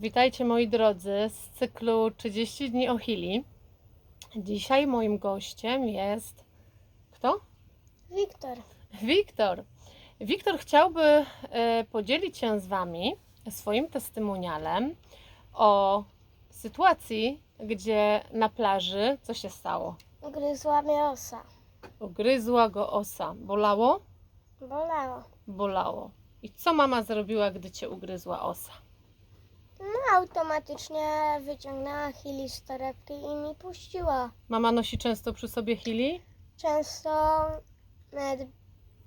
Witajcie moi drodzy z cyklu 30 dni o Chili. Dzisiaj moim gościem jest kto? Wiktor. Wiktor. Wiktor chciałby e, podzielić się z Wami swoim testymonialem o sytuacji, gdzie na plaży co się stało? Ugryzła mnie osa. Ugryzła go osa. Bolało? Bolało. Bolało. I co mama zrobiła, gdy Cię ugryzła osa? Automatycznie wyciągnęła chili z torebki i mi puściła. Mama nosi często przy sobie Chili? Często, nawet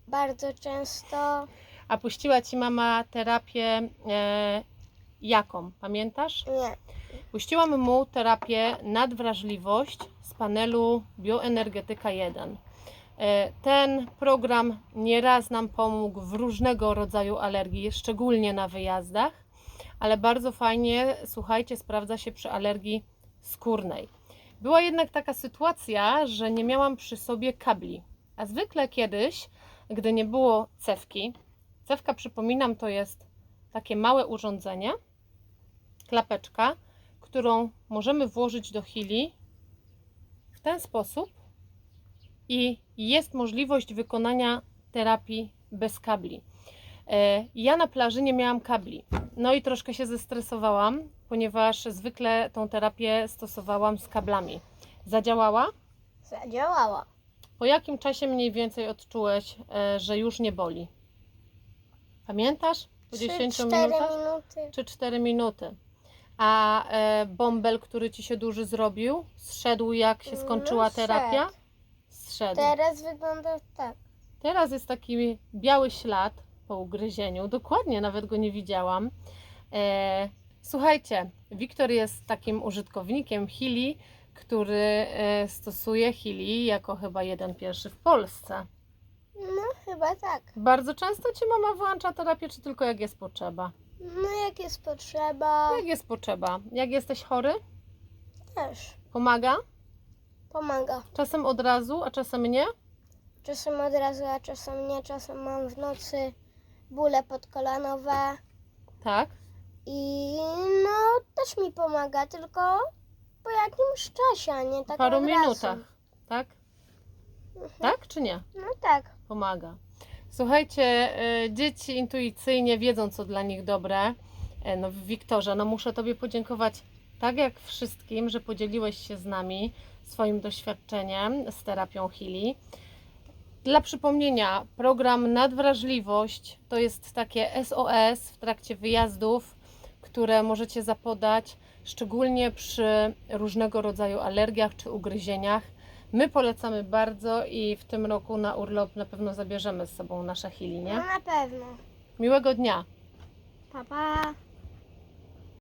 bardzo często, A puściła Ci mama terapię e, jaką? Pamiętasz? nie. Puściłam mu terapię nadwrażliwość z panelu Bioenergetyka 1. E, Ten program nieraz nam pomógł w różnego rodzaju alergii, szczególnie na wyjazdach, ale bardzo fajnie, słuchajcie, sprawdza się przy alergii skórnej. Była jednak taka sytuacja, że nie miałam przy sobie kabli, a zwykle kiedyś, gdy nie było cewki, cewka przypominam, to jest takie małe urządzenie, klapeczka, którą możemy włożyć do chili w ten sposób i jest możliwość wykonania terapii bez kabli. E, Ja na plaży nie miałam kabli, no i troszkę się zestresowałam, ponieważ zwykle tą terapię stosowałam z kablami. Zadziałała? Zadziałała. Po jakim czasie mniej więcej odczułeś, e, że już nie boli? Pamiętasz? Po 10 4 minutach? minuty. czy 4 minuty. A e, bąbel, który ci się duży zrobił, zszedł jak się No, skończyła zszedł. terapia? Zszedł. Teraz wygląda tak. Teraz jest taki biały ślad po ugryzieniu. Dokładnie, nawet go nie widziałam. E, słuchajcie, Wiktor jest takim użytkownikiem Hili, który e, stosuje Hili jako chyba jeden pierwszy w Polsce. No chyba tak. Bardzo często ci mama włącza terapię, czy tylko jak jest potrzeba? No jak jest potrzeba, Jak jest potrzeba? Jak jesteś chory? też Pomaga? pomaga. Czasem od razu, a czasem nie? Czasem od razu, a czasem nie. Czasem mam w nocy bóle podkolanowe. Tak. I no też mi pomaga, tylko po jakimś czasie, a nie tak paru od minutach. Razu. Tak? Mhm. Tak czy nie? No tak. Pomaga. Słuchajcie, y, dzieci intuicyjnie wiedzą, co dla nich dobre. E, No, Wiktorze, no muszę Tobie podziękować tak jak wszystkim, że podzieliłeś się z nami swoim doświadczeniem z terapią Hili. Dla przypomnienia, program Nadwrażliwość to jest takie SOS w trakcie wyjazdów, które możecie zapodać, szczególnie przy różnego rodzaju alergiach czy ugryzieniach. My polecamy bardzo i w tym roku na urlop na pewno zabierzemy z sobą nasze Hili, No nie? na pewno. Miłego dnia! Pa, pa.